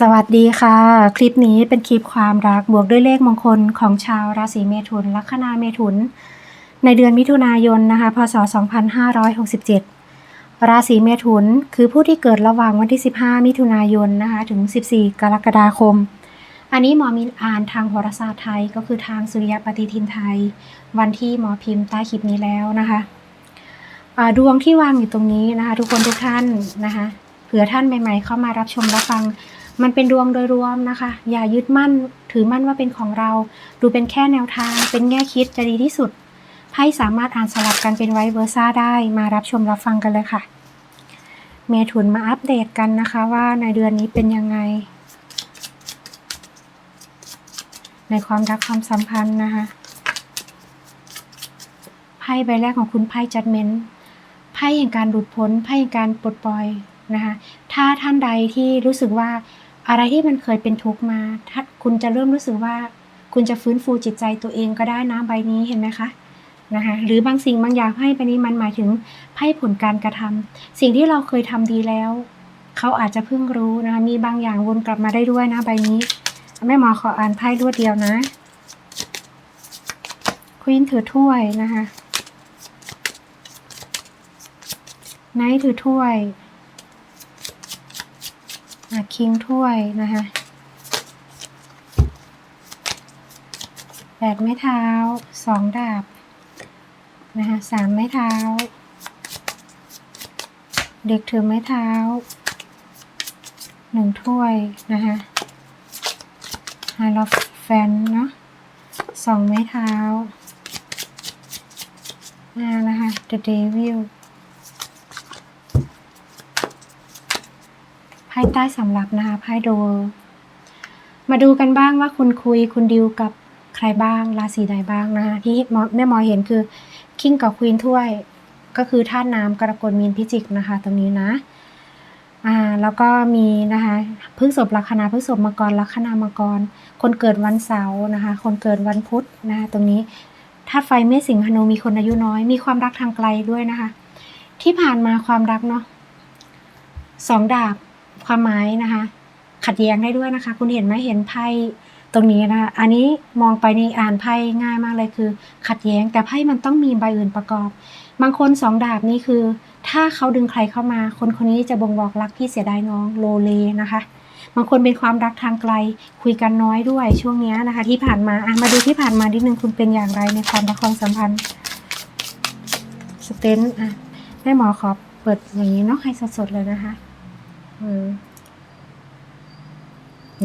สวัสดีค่ะ คลิปนี้เป็นคลิปความรักบวกด้วยเลขมงคลของชาวราศีเมถุน ลัคนาเมถุน ในเดือนมิถุนายนนะคะ พศ 2567 ราศีเมถุนคือผู้ที่เกิดระหว่างวันที่ 15 มิถุนายนนะคะ ถึง 14 กรกฎาคม อันนี้หมอมินอ่านทางโหราศาสตร์ไทยก็คือทางสุริยปฏิทินไทย วันที่หมอพิมพ์ใต้คลิปนี้แล้วนะคะดวงที่วางอยู่ตรงนี้นะคะ ทุกคนทุกท่านนะคะ เผื่อท่านใหม่ๆเข้ามารับชมรับฟัง มันเป็นดวงโดยรวมนะคะ อย่ายึดมั่นถือมั่นว่าเป็นของเรา ดูเป็นแค่แนวทาง เป็นแง่คิดจะดีที่สุดไพ่สามารถอ่านสลับกันเป็นไวเวอร์ซ่าได้ มารับชมรับฟังกันเลยค่ะ เมถุนมาอัปเดตกันนะคะว่าในเดือนนี้เป็นยังไง ในความรักความสัมพันธ์นะคะไพ่ใบแรกของคุณไพ่จัดเมนไพ่แห่งการหลุดพ้นไพ่แห่งการปลดปล่อยนะคะ ถ้าท่านใดที่รู้สึกว่า อะไรที่มันเคยเป็นทุกข์มา ถ้าคุณจะเริ่มรู้สึกว่า คุณจะฟื้นฟูจิตใจตัวเองก็ได้นะใบนี้เห็นไหมคะนะคะหรือบางสิ่งบางอย่างไพ่ใบนี้มันหมายถึงไพ่ผลการกระทำสิ่งที่เราเคยทำดีแล้ว เขาอาจจะเพิ่งรู้นะคะมีบางอย่างวนกลับมาได้ด้วยนะใบนี้แม่หมอขออ่านไพ่รวดเดียวนะควีนถือถ้วยนะคะไนท์ถือถ้วย คิงถ้วยนะคะแปดไม้เท้าสองดาบนะคะสามไม้เท้า เด็กถือไม้เท้าหนึ่งถ้วยนะคะไฮลอฟแฟนเนาะสองไม้เท้าอ่านะคะ The Devil ไพ่ใต้สำรับนะคะไพ่โดมาดูกันบ้างว่าคุณคุยคุณดิวกับใครบ้างราศีใดบ้างนะคะที่แม่หมอเห็นคือคิงกับควีนถ้วย ก็คือธาตุน้ำกรกฎมีนพิจิกนะคะ ตรงนี้นะอ่าแล้วก็มีนะคะพฤกษบลัคนาพฤกษบมังกรลัคนามังกร คนเกิดวันเสาร์นะคะ คนเกิดวันพุธนะคะตรงนี้ธาตุไฟเมษสิงหนูมีคนอายุน้อย มีความรักทางไกลด้วยนะคะ ที่ผ่านมาความรักเนาะสองดาบ ความหมายนะคะ ขัดแย้งได้ด้วยนะคะ คุณเห็นไหมเห็นไพ่ตรงนี้นะคะอันนี้มองไปในอ่านไพ่ง่ายมากเลยคือ ขัดแย้งแต่ไพ่มันต้องมีใบอื่นประกอบ บางคนสองดาบนี่คือ ถ้าเขาดึงใครเข้ามา คนคนนี้จะบ่งบอกรักพี่เสียดายน้องโลเลนะคะ บางคนเป็นความรักทางไกล คุยกันน้อยด้วยช่วงนี้นะคะ ที่ผ่านมาอะมาดูที่ผ่านมานิดนึงคุณเป็นอย่างไรในความรักความสัมพันธ์สเตนอะแม่หมอขอเปิดอย่างนี้เนาะให้สดๆเลยนะคะ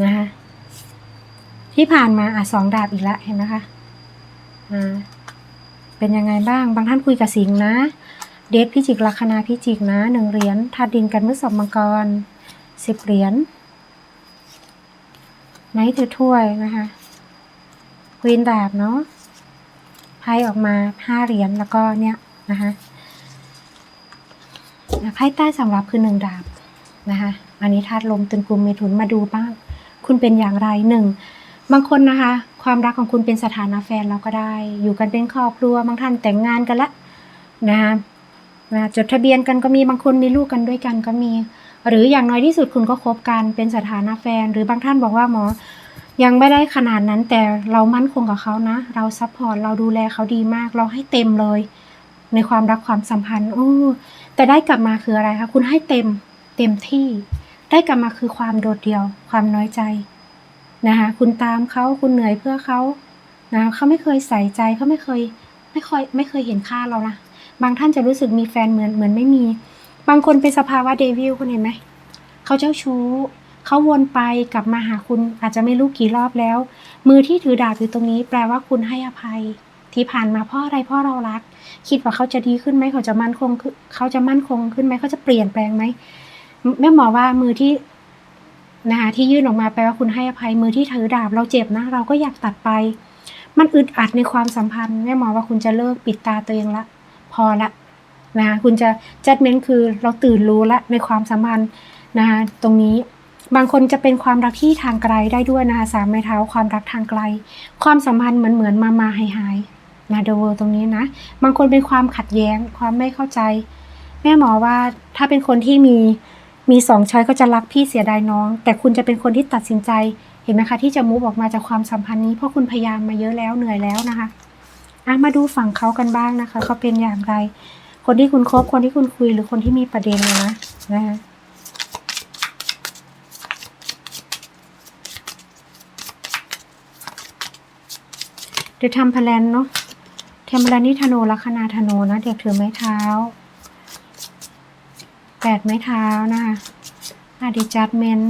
นะคะที่ผ่านมาอะสองดาบอีกแล้วเห็นไหมคะอ่าเป็นยังไงบ้าง บางท่านคุยกับสิงนะ เดทพิจิกลัคนาพิจิกนะหนึ่งเหรียญธาตุดินกันมือสอบมังกรสิบเหรียญไนท์ถือถ้วยนะคะควีนดาบเนาะไพ่ออกมาห้าเหรียญแล้วก็เนี่ยนะคะไพ่ใต้สำรับคือหนึ่งดาบ นะคะอันนี้ธาตุลมตึงกลุ่มเมถุนมาดูบ้าง คุณเป็นอย่างไรหนึ่งบางคนนะคะ ความรักของคุณเป็นสถานะแฟนเราก็ได้ อยู่กันเป็นครอบครัวบางท่านแต่งงานกันละนะคะนะจดทะเบียนกันก็มีบางคนมีลูกกันด้วยกันก็มี หรืออย่างน้อยที่สุดคุณก็คบกันเป็นสถานะแฟน หรือบางท่านบอกว่าหมอ ยังไม่ได้ขนาดนั้นแต่เรามั่นคงกับเขานะ เราซัพพอร์ตเราดูแลเขาดีมากเราให้เต็มเลย ในความรักความสัมพันธ์โอ้แต่ได้กลับมาคืออะไรคะคุณให้เต็ม เต็มที่ ได้กลับมาคือความโดดเดี่ยว ความน้อยใจนะคะคุณตามเขาคุณเหนื่อยเพื่อเขานะเขาไม่เคยใส่ใจเขาไม่เคยไม่ค่อยไม่เคยเห็นค่าเรานะบางท่านจะรู้สึกมีแฟนเหมือนเหมือนไม่มี บางคนเป็นสภาวะเดวิลคุณเห็นไหมเขาเจ้าชู้เขาวนไปกลับมาหาคุณอาจจะไม่รู้กี่รอบแล้ว มือที่ถือดาบอยู่ตรงนี้ แปลว่าคุณให้อภัย ที่ผ่านมาเพราะอะไรเพราะเรารัก คิดว่าเขาจะดีขึ้นไหมเขาจะมั่นคงขึ้นเขาจะมั่นคงขึ้นไหมเขาจะเปลี่ยนแปลงไหม แม่หมอว่ามือที่นะคะที่ยื่นออกมาแปลว่าคุณให้อภัยมือที่ถือดาบเราเจ็บนะ เราก็อยากตัดไป มันอึดอัดในความสัมพันธ์แม่หมอว่าคุณจะเลิกปิดตาตัวเองละ พอละนะคะคุณจะจัดเม้นคือเราตื่นรู้ละในความสัมพันธ์นะคะตรงนี้บางคนจะเป็นความรักที่ทางไกลได้ด้วยนะคะสามไม้เท้าความรักทางไกล ความสัมพันธ์เหมือนเหมือนมามาหายหายนะเดวตรงนี้นะ บางคนเป็นความขัดแย้งความไม่เข้าใจ แม่หมอว่าถ้าเป็นคนที่มี มีสองช้อยก็จะรักพี่เสียดายน้อง แต่คุณจะเป็นคนที่ตัดสินใจ เห็นไหมคะ ที่จะมูฟออกมาจากความสัมพันธ์นี้เพราะคุณพยายามมาเยอะแล้วเหนื่อยแล้วนะคะอะมาดูฝั่งเขากันบ้างนะคะเขาเป็นอย่างไร คนที่คุณคบคนที่คุณคุยหรือคนที่มีประเด็นเลยนะนะคะเดี๋ยวทำพลันเนาะเทำพลันนี่ธนูลัคนาธนูนะเด็กถือไม้เท้า แปดไม้เท้านะคะอาดิจัดเมน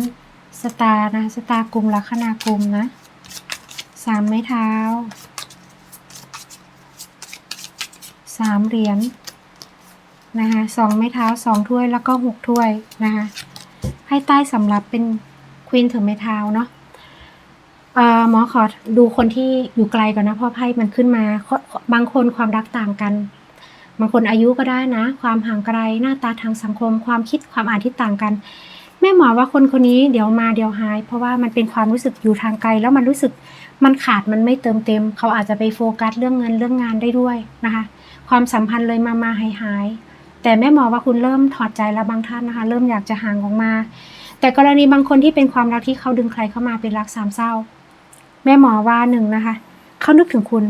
สตาร์นะสตาร์กลุ่มลัคนากลุ่มนะสามไม้เท้าสามเหรียญนะคะสองไม้เท้าสองถ้วยแล้วก็หกถ้วยนะคะให้ใต้สำหรับเป็นควีนถือไม้เท้าเนาะเอ่อหมอขอดูคนที่อยู่ไกลก่อนนะเพราะไพ่มันขึ้นมา บางคนความรักต่างกัน บางคนอายุก็ได้นะ ความห่างไกลหน้าตาทางสังคม ความคิดความอ่านที่ต่างกันแม่หมอว่าคนคนนี้เดี๋ยวมาเดี๋ยวหาย เพราะว่ามันเป็นความรู้สึกอยู่ทางไกล แล้วมันรู้สึกมันขาดมันไม่เติมเต็ม เขาอาจจะไปโฟกัสเรื่องเงินเรื่องงานได้ด้วยนะคะ ความสัมพันธ์เลยมามาหายหายแต่แม่หมอว่าคุณเริ่มถอดใจแล้วบางท่านนะคะ เริ่มอยากจะห่างออกมา แต่กรณีบางคนที่เป็นความรักที่เขาดึงใครเข้ามาเป็นรักสามเศร้า แม่หมอว่าหนึ่งนะคะ เขานึกถึงคุณ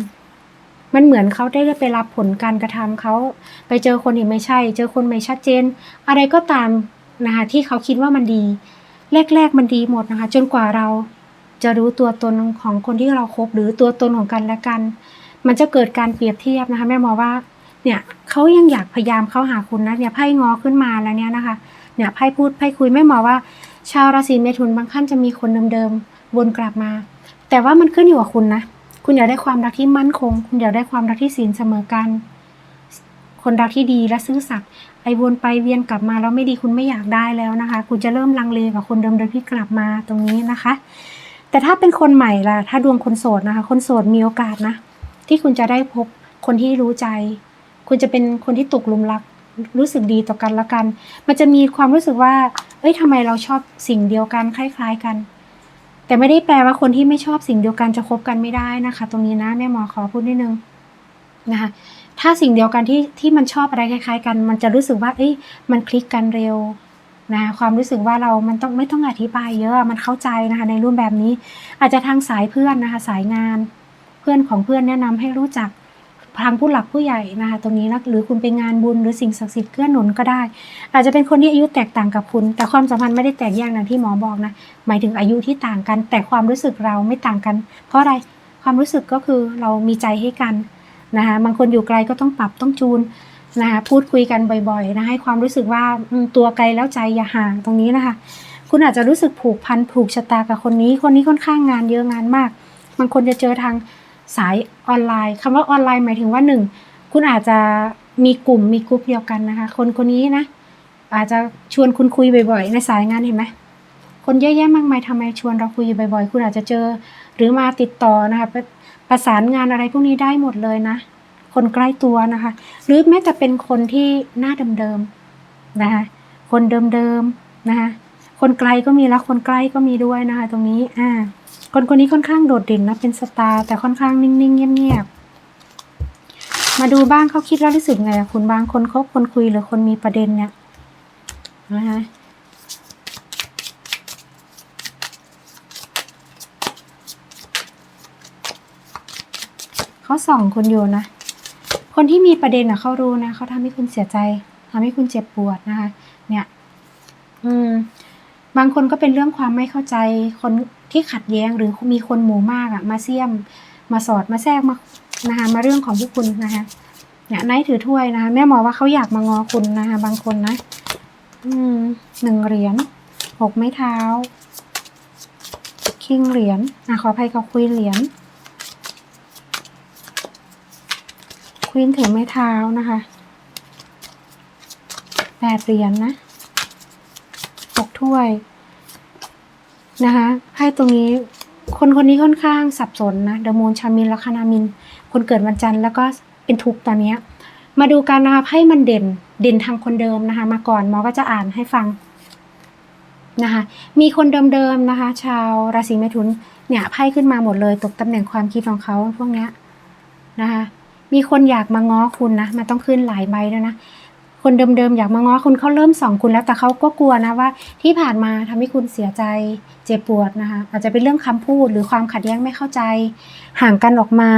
มันเหมือนเขาได้ไปรับผลการกระทำเขาไปเจอคนที่ไม่ใช่ เจอคนไม่ชัดเจน อะไรก็ตามนะคะที่เขาคิดว่ามันดี แรก ๆ มันดีหมดนะคะ จนกว่าเราจะรู้ตัวตนของคนที่เราคบหรือตัวตนของกันและกัน มันจะเกิดการเปรียบเทียบนะคะ แม่หมอว่าเนี่ยเขายังอยากพยายามเข้าหาคุณนะเนี่ยไพ่งอขึ้นมาแล้วเนี่ยนะคะเนี่ยไพ่พูดไพ่คุยแม่หมอว่า ชาวราศีเมถุนบางท่านจะมีคนเดิมๆวนกลับมา แต่ว่ามันขึ้นอยู่กับคุณนะ คุณอยากได้ความรักที่มั่นคง คุณอยากได้ความรักที่ศีลเสมอกัน คนรักที่ดีและซื่อสัตย์ไอ้วนไปเวียนกลับมาแล้วไม่ดีคุณไม่อยากได้แล้วนะคะ คุณจะเริ่มลังเลกับคนเดิมๆที่กลับมาตรงนี้นะคะ แต่ถ้าเป็นคนใหม่ล่ะ ถ้าดวงคนโสดนะคะ คนโสดมีโอกาสนะ ที่คุณจะได้พบคนที่รู้ใจ คุณจะเป็นคนที่ตกหลุมรักรู้สึกดีต่อกันละกัน มันจะมีความรู้สึกว่า เอ้ยทำไมเราชอบสิ่งเดียวกันคล้าย ๆ กัน แต่ไม่ได้แปลว่าคนที่ไม่ชอบสิ่งเดียวกันจะคบกันไม่ได้นะคะ ตรงนี้นะแม่หมอขอพูดนิดนึงนะคะถ้าสิ่งเดียวกันที่ที่มันชอบอะไรคล้ายๆ กัน มันจะรู้สึกว่า เอ้ยมันคลิกกันเร็วนะความรู้สึกว่าเรามันต้องไม่ต้องอธิบายเยอะมันเข้าใจนะคะ ในรูปแบบนี้ อาจจะทางสายเพื่อนนะคะ สายงาน เพื่อนของเพื่อนแนะนำให้รู้จัก ทางผู้หลักผู้ใหญ่นะคะตรงนี้นะหรือคุณไปงานบุญหรือสิ่งศักดิ์สิทธิ์เกื้อหนุนก็ได้ อาจจะเป็นคนที่อายุแตกต่างกับคุณ แต่ความสัมพันธ์ไม่ได้แตกแยกอย่างที่หมอบอกนะหมายถึงอายุที่ต่างกัน แต่ความรู้สึกเราไม่ต่างกัน เพราะอะไรความรู้สึกก็คือเรามีใจให้กันนะคะบางคนอยู่ไกลก็ต้องปรับต้องจูนนะคะพูดคุยกันบ่อยๆนะให้ความรู้สึกว่าตัวไกลแล้วใจอย่าห่างตรงนี้นะคะคุณอาจจะรู้สึกผูกพันผูกชะตากับคนนี้ คนนี้ค่อนข้างงานเยอะงานมาก บางคนจะเจอทาง สายออนไลน์คำว่าออนไลน์หมายถึงว่าหนึ่งคุณอาจจะมีกลุ่มมีกลุ่มเดียวกันนะคะ คนคนนี้นะ อาจจะชวนคุณคุยบ่อยๆ ในสายงานเห็นไหมคนเยอะแยะมากมายทำไมชวนเราคุยบ่อยๆ คุณอาจจะเจอ หรือมาติดต่อนะคะประประสานงานอะไรพวกนี้ได้หมดเลยนะ คนใกล้ตัวนะคะ หรือแม้แต่เป็นคนที่หน้าเดิมๆนะคะคนเดิมๆนะคะคนไกลก็มีแล้วคนใกล้ก็มีด้วยนะคะ ตรงนี้อ่า คนคนนี้ค่อนข้างโดดเด่นนะเป็นสตาร์แต่ค่อนข้างนิ่งๆเงียบๆมาดูบ้างเขาคิดแล้วรู้สึกไงคุณบางคนคบคนคุยหรือคนมีประเด็นเนี่ยนะคะเขาส่องคุณอยู่นะ คนที่มีประเด็นอะเขารู้นะเขาทำให้คุณเสียใจทำให้คุณเจ็บปวดนะคะ เนี่ย อืม บางคนก็เป็นเรื่องความไม่เข้าใจ คน ที่ขัดแย้งหรือมีคนหมู่มากอะมาเสี่ยมมาสอดมาแทรกมานะคะมาเรื่องของพวกคุณนะคะเนี่ยไนท์ถือถ้วยนะคะแม่หมอว่าเขาอยากมางอคุณนะคะบางคนนะ อืมหนึ่งเหรียญหกไม้เท้า คิงเหรียญอะขออภัยกับคุยเหรียญควีนถือไม้เท้านะคะแปดเหรียญนะหกถ้วย นะคะไพ่ตรงนี้คนคนนี้ค่อนข้างสับสนนะเดมูนชามินลัคนามิน คนเกิดวันจันทร์แล้วก็เป็นทุกข์ตอนเนี้ยมาดูกันนะคะไพ่มันเด่นเด่นทางคนเดิมนะคะ มาก่อนหมอก็จะอ่านให้ฟังนะคะมีคนเดิมๆนะคะ ชาวราศีเมถุนเนี่ยไพ่ขึ้นมาหมดเลยตกตำแหน่งความคิดของเขาพวกเนี้ยนะคะมีคนอยากมาง้อคุณนะมันต้องขึ้นหลายใบแล้วนะ คนเดิมๆอยากมาง้อคุณเขาเริ่มส่องคุณแล้วแต่เขาก็กลัวนะว่า ที่ผ่านมาทำให้คุณเสียใจเจ็บปวดนะคะอาจจะเป็นเรื่องคำพูดหรือความขัดแย้งไม่เข้าใจ ห่างกันออกมา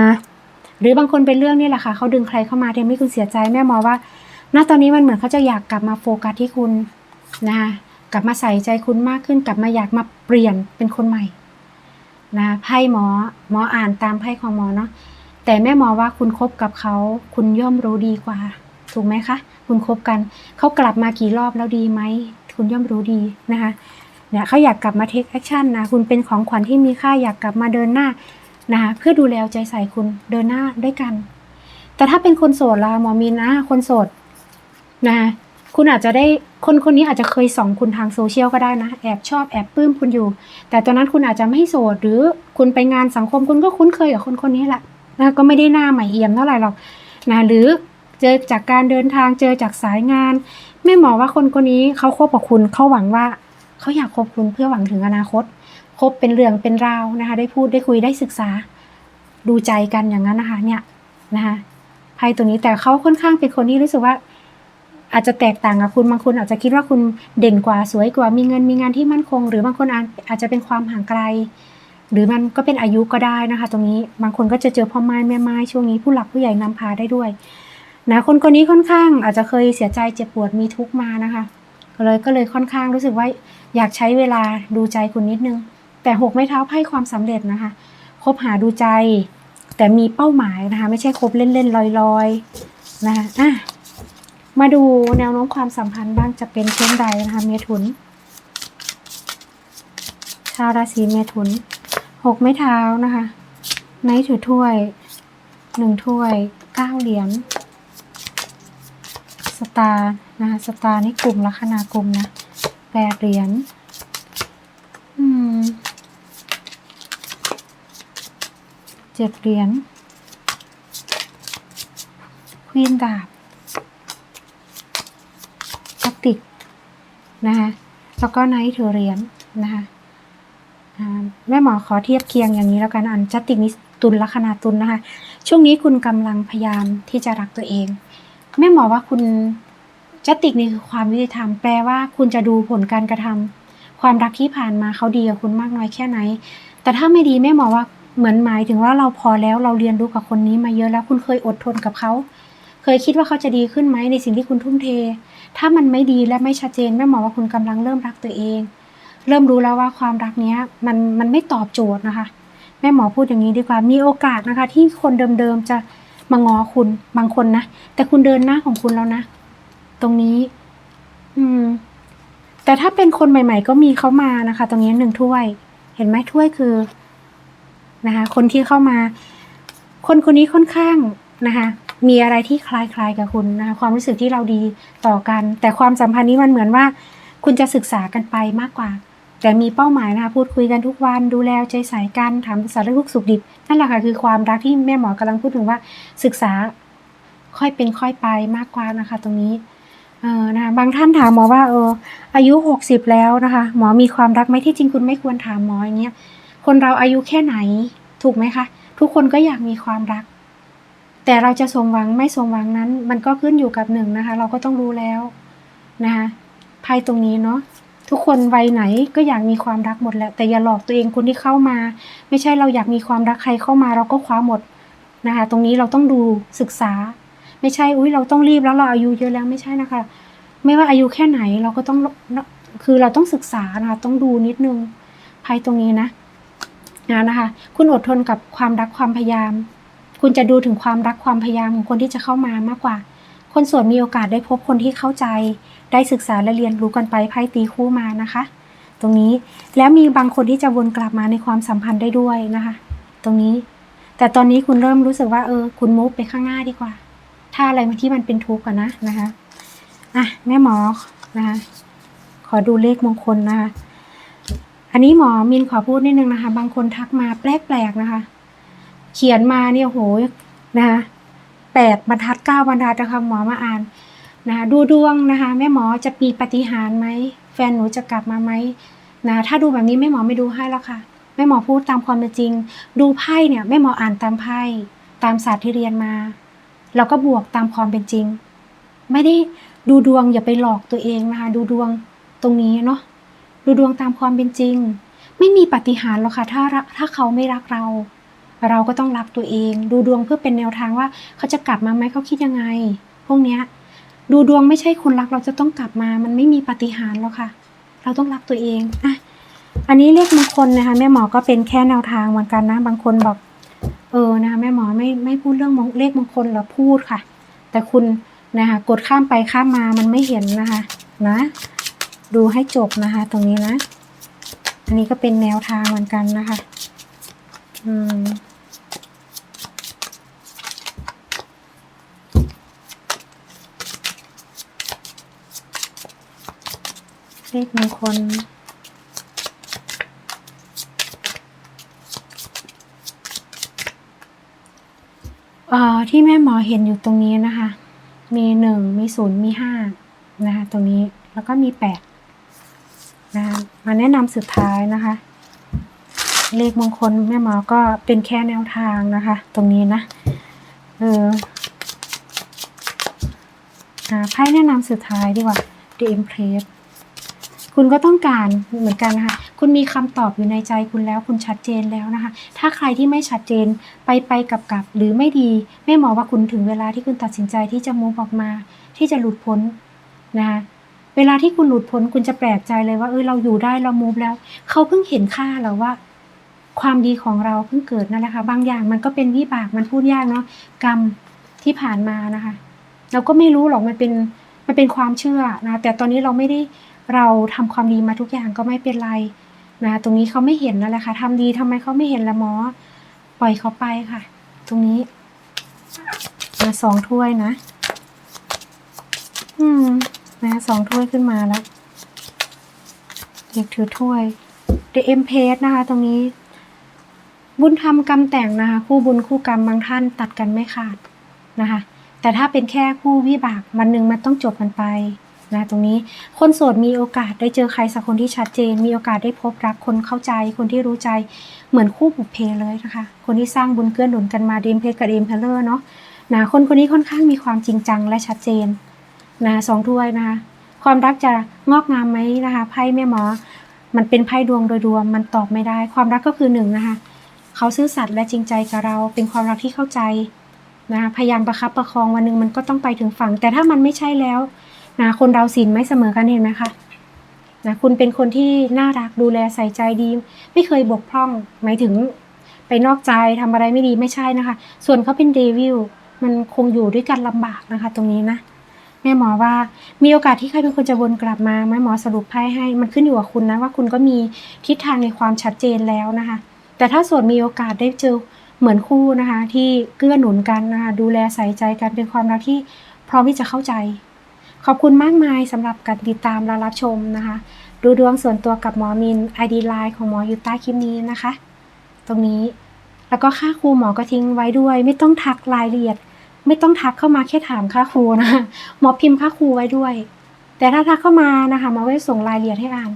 หรือบางคนเป็นเรื่องนี่แหละค่ะเขาดึงใครเข้ามาทำให้คุณเสียใจแม่มองว่าณตอนนี้มันเหมือนเขาจะอยากกลับมาโฟกัสที่คุณนะคะกลับมาใส่ใจคุณมากขึ้น กลับมาอยากมาเปลี่ยนเป็นคนใหม่นะไพ่หมอหมออ่านตามไพ่ของหมอเนาะแต่แม่หมอว่าคุณคบกับเขา คุณย่อมรู้ดีกว่า ถูกไหมคะคุณคบกันเขากลับมากี่รอบแล้วดีไหมคุณย่อมรู้ดีนะคะเนี่ยเขาอยากกลับมาเทคแอคชั่นนะคุณเป็นของขวัญที่มีค่าอยากกลับมาเดินหน้านะคะเพื่อดูแลเอาใจใส่คุณเดินหน้าด้วยกัน แต่ถ้าเป็นคนโสดละหมอมีนนะคนโสดนะคะคุณอาจจะได้คนคนนี้อาจจะเคยส่องคุณทางโซเชียลก็ได้นะ แอบชอบแอบปลื้มคุณอยู่ แต่ตอนนั้นคุณอาจจะไม่โสด หรือคุณไปงานสังคมคุณก็คุ้นเคยกับคนคนนี้แหละนะก็ไม่ได้หน้าใหม่เอี่ยมเท่าไหร่หรอกนะหรือ เจอจากการเดินทางเจอจากสายงานแม่หมอว่าคนคนนี้เขาคบกับคุณเขาหวังว่าเขาอยากคบคุณเพื่อหวังถึงอนาคตคบเป็นเรื่องเป็นราวนะคะ ได้พูดได้คุยได้ศึกษา ดูใจกันอย่างนั้นนะคะ เนี่ยนะคะไพ่ตัวนี้แต่เขาค่อนข้างเป็นคนที่รู้สึกว่า อาจจะแตกต่างกับคุณบางคนอาจจะคิดว่าคุณเด่นกว่าสวยกว่ามีเงินมีงานที่มั่นคง หรือบางคนอาจอาจจะเป็นความห่างไกล หรือมันก็เป็นอายุก็ได้นะคะ ตรงนี้บางคนก็จะเจอพ่อไม้แม่ไม้ช่วงนี้ผู้หลักผู้ใหญ่นำพาได้ด้วย นะคนคนนี้ค่อนข้างอาจจะเคยเสียใจเจ็บปวดมีทุกมานะคะก็เลยก็เลยค่อนข้างรู้สึกว่าอยากใช้เวลาดูใจคุณนิดนึง แต่หกไม้เท้าไพ่ความสำเร็จนะคะคบหาดูใจ แต่มีเป้าหมายนะคะ ไม่ใช่คบเล่นๆลอยๆนะคะอะมาดูแนวโน้มความสัมพันธ์บ้างจะเป็นเช่นใดนะคะเมถุน ชาวราศีเมถุนหกไม้เท้านะคะไนท์ถือถ้วยหนึ่งถ้วยเก้าเหรียญ ตาร์นะคะสตาร์นี่กลุ่มลัคนากลุ่มนะแปดเหรียญอืมเจ็ดเหรียญควีนดาบพลาสติกนะคะแล้วก็ไนท์ถือเหรียญนะคะแม่หมอขอเทียบเคียงอย่างนี้แล้วกันอันจัตติกนิตุลลัคนาตุลนะคะ ช่วงนี้คุณกำลังพยายามที่จะรักตัวเอง แม่หมอว่าคุณจัติกนี่คือความยุติธรรมแปลว่าคุณจะดูผลการกระทำความรักที่ผ่านมาเขาดีกับคุณมากน้อยแค่ไหน แต่ถ้าไม่ดีแม่หมอว่าเหมือนหมายถึงว่าเราพอแล้วเราเรียนรู้กับคนนี้มาเยอะแล้วคุณเคยอดทนกับเขาเคยคิดว่าเขาจะดีขึ้นไหมในสิ่งที่คุณทุ่มเท ถ้ามันไม่ดีและไม่ชัดเจนแม่หมอว่าคุณกำลังเริ่มรักตัวเอง เริ่มรู้แล้วว่าความรักเนี้ยมันมันไม่ตอบโจทย์นะคะ แม่หมอพูดอย่างนี้ดีกว่ามีโอกาสนะคะ ที่คนเดิมๆจะ มาง้อคุณบางคนนะ แต่คุณเดินหน้าของคุณแล้วนะ ตรงนี้ อืม แต่ถ้าเป็นคนใหม่ ๆ ก็มีเข้ามานะคะ ตรงนี้หนึ่งถ้วย เห็นไหมถ้วยคือ นะคะ คนที่เข้ามา คนคนนี้ค่อนข้างนะคะ มีอะไรที่คล้ายๆกับคุณนะคะความรู้สึกที่เราดีต่อกัน แต่ความสัมพันธ์นี้มันเหมือนว่า คุณจะศึกษากันไปมากกว่า แต่มีเป้าหมายนะคะพูดคุยกันทุกวันดูแลใจใส่กันถามสารทุกสุขดิบนั่นแหละค่ะคือความรักที่แม่หมอกำลังพูดถึงว่าศึกษาค่อยเป็นค่อยไปมากกว่านะคะ ตรงนี้เออนะคะบางท่านถามหมอว่าเอออายุหกสิบแล้วนะคะ หมอมีความรักไหมที่จริงคุณไม่ควรถามหมออย่างเงี้ยคนเราอายุแค่ไหนถูกไหมคะ ทุกคนก็อยากมีความรัก แต่เราจะสมหวังไม่สมหวังนั้น มันก็ขึ้นอยู่กับหนึ่งนะคะ เราก็ต้องรู้แล้วนะคะไพ่ตรงนี้เนาะ ทุกคนวัยไหนก็อยากมีความรักหมดแหละ แต่อย่าหลอกตัวเองคนที่เข้ามา ไม่ใช่เราอยากมีความรักใครเข้ามาเราก็คว้าหมดนะคะ ตรงนี้เราต้องดูศึกษา ไม่ใช่อุ้ยเราต้องรีบแล้วเราอายุเยอะแล้วไม่ใช่นะคะ ไม่ว่าอายุแค่ไหนเราก็ต้องคือเราต้องศึกษานะคะต้องดูนิดนึงไพ่ตรงนี้นะนะนะคะ คุณอดทนกับความรักความพยายาม คุณจะดูถึงความรักความพยายามของคนที่จะเข้ามามากกว่า คนโสดมีโอกาสได้พบคนที่เข้าใจ ได้ศึกษาและเรียนรู้กันไปไพ่ตีคู่มานะคะ ตรงนี้แล้วมีบางคนที่จะวนกลับมาในความสัมพันธ์ได้ด้วยนะคะ ตรงนี้ แต่ตอนนี้คุณเริ่มรู้สึกว่าเออ คุณมุฟไปข้างหน้าดีกว่า ถ้าอะไรที่มันเป็นทุกข์นะนะคะอะแม่หมอนะคะขอดูเลขมงคลนะคะอันนี้หมอมินขอพูดนิดนึงนะคะ บางคนทักมาแปลกๆนะคะ เขียนมาเนี่ยโหยนะคะ แปดบรรทัดเก้าบรรทัดนะคะหมอมาอ่านนะคะดูดวงนะคะแม่หมอจะมีปฏิหารไหมแฟนหนูจะกลับมาไหมนะถ้าดูแบบนี้แม่หมอไม่ดูให้แล้วค่ะแม่หมอพูดตามความเป็นจริง ดูไพ่เนี่ยแม่หมออ่านตามไพ่ตามศาสตร์ที่เรียนมาเราก็บวกตามความเป็นจริง ไม่ได้ดูดวงอย่าไปหลอกตัวเองนะคะดูดวงตรงนี้เนาะดูดวงตามความเป็นจริง ไม่มีปฏิหารหรอกค่ะถ้ารักถ้าเขาไม่รักเรา เราก็ต้องรักตัวเอง ดูดวงเพื่อเป็นแนวทางว่าเขาจะกลับมาไหมเขาคิดยังไง พวกเนี้ยดูดวงไม่ใช่คนรักเราจะต้องกลับมา มันไม่มีปาฏิหารย์หรอกค่ะ เราต้องรักตัวเองอะอันนี้เลขมงคลนะคะแม่หมอก็เป็นแค่แนวทางเหมือนกันนะ บางคนบอก เออนะคะแม่หมอไม่ไม่พูดเรื่องมงเลขมงคลหรอพูดค่ะ แต่คุณนะคะกดข้ามไปข้ามมามันไม่เห็นนะคะนะ ดูให้จบนะคะ ตรงนี้นะ อันนี้ก็เป็นแนวทางเหมือนกันนะคะ อืม เลขมงคลเอ่อที่แม่หมอเห็นอยู่ตรงนี้นะคะ มีหนึ่งมีศูนย์มีห้านะคะตรงนี้แล้วก็มีแปดนะคะมาแนะนำสุดท้ายนะคะ เลขมงคลแม่หมอก็เป็นแค่แนวทางนะคะ ตรงนี้นะเอออาไพ่แนะนำสุดท้ายดีกว่า The Empress คุณก็ต้องการเหมือนกันนะคะคุณมีคำตอบอยู่ในใจคุณแล้วคุณชัดเจนแล้วนะคะ ถ้าใครที่ไม่ชัดเจนไปไปกับกับหรือไม่ดีแม่หมอว่าคุณถึงเวลาที่คุณตัดสินใจที่จะมูฟออกมา ที่จะหลุดพ้นนะคะเวลาที่คุณหลุดพ้นคุณจะแปลกใจเลยว่าเออเราอยู่ได้เรามูฟแล้ว เขาเพิ่งเห็นค่าแล้วว่า ความดีของเราเพิ่งเกิดนั่นแหละค่ะบางอย่างมันก็เป็นวิบากมันพูดยากเนาะกรรมที่ผ่านมานะคะ เราก็ไม่รู้หรอกมันเป็นมันเป็นความเชื่อนะแต่ตอนนี้เราไม่ได้ เราทำความดีมาทุกอย่างก็ไม่เป็นไรนะตรงนี้เขาไม่เห็นนั่นแหละค่ะทำดีทำไมเขาไม่เห็นละหมอ ปล่อยเขาไปค่ะ ตรงนี้นะสองถ้วยนะ อืมนะสองถ้วยขึ้นมาแล้วเด็กถือถ้วย The empage นะคะ ตรงนี้ บุญธรรมกรรมแต่งนะคะ คู่บุญคู่กรรมบางท่านตัดกันไม่ขาดนะคะ แต่ถ้าเป็นแค่คู่วิบากวันหนึ่งมันต้องจบกันไป นะตรงนี้คนโสดมีโอกาสได้เจอใครสักคนที่ชัดเจน มีโอกาสได้พบรักคนเข้าใจ คนที่รู้ใจเหมือนคู่บุพเพเลยนะคะ คนที่สร้างบุญเกื้อหนุนกันมาเดมเพชกับเดมเพลเลอร์เนาะนะคนคนนี้ค่อนข้างมีความจริงจังและชัดเจนนะสองถ้วยนะคะความรักจะงอกงามไหมนะคะไพ่แม่หมอ มันเป็นไพ่ดวงโดยรวมมันตอบไม่ได้ ความรักก็คือหนึ่งนะคะเขาซื่อสัตย์และจริงใจกับเรา เป็นความรักที่เข้าใจนะพยายามประคับประคองวันหนึ่งมันก็ต้องไปถึงฝั่ง แต่ถ้ามันไม่ใช่แล้ว นะคนเราศีลไม่เสมอกันเห็นไหมคะนะคุณเป็นคนที่น่ารักดูแลใส่ใจดี ไม่เคยบกพร่อง หมายถึงไปนอกใจทำอะไรไม่ดีไม่ใช่นะคะ ส่วนเขาเป็นเดวิลมันคงอยู่ด้วยกันลำบากนะคะ ตรงนี้นะแม่หมอว่ามีโอกาสที่ใครเป็นคนจะวนกลับมาแม่หมอสรุปไพ่ให้ มันขึ้นอยู่กับคุณนะว่าคุณก็มีทิศทางในความชัดเจนแล้วนะคะ แต่ถ้าส่วนมีโอกาสได้เจอเหมือนคู่นะคะ ที่เกื้อหนุนกันนะคะดูแลใส่ใจกันเป็นความรักที่พร้อมที่จะเข้าใจ ขอบคุณมากมายสำหรับการติดตามและรับชมนะคะ ดูดวงส่วนตัวกับหมอมิน ID Line ของหมออยู่ใต้คลิปนี้นะคะ ตรงนี้แล้วก็ค่าครูหมอก็ทิ้งไว้ด้วย ไม่ต้องทักรายละเอียด ไม่ต้องทักเข้ามาแค่ถามค่าครูนะคะหมอพิมพ์ค่าครูไว้ด้วย แต่ถ้าทักเข้ามานะคะหมอก็จะส่งรายละเอียดให้อ่าน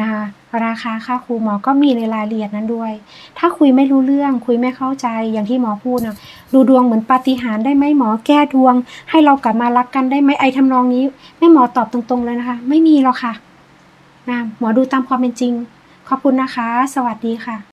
นะคะ ราคาค่าครูหมอก็มีในรายละเอียดนั้นด้วย ถ้าคุยไม่รู้เรื่องคุยไม่เข้าใจอย่างที่หมอพูดนะดูดวงเหมือนปาฏิหาริย์ได้ไหมหมอแก้ดวง ให้เรากลับมารักกันได้ไหมไอทำนองนี้แม่หมอตอบตรงๆเลยนะคะ ไม่มีหรอกค่ะนะหมอดูตามความเป็นจริง ขอบคุณนะคะ สวัสดีค่ะ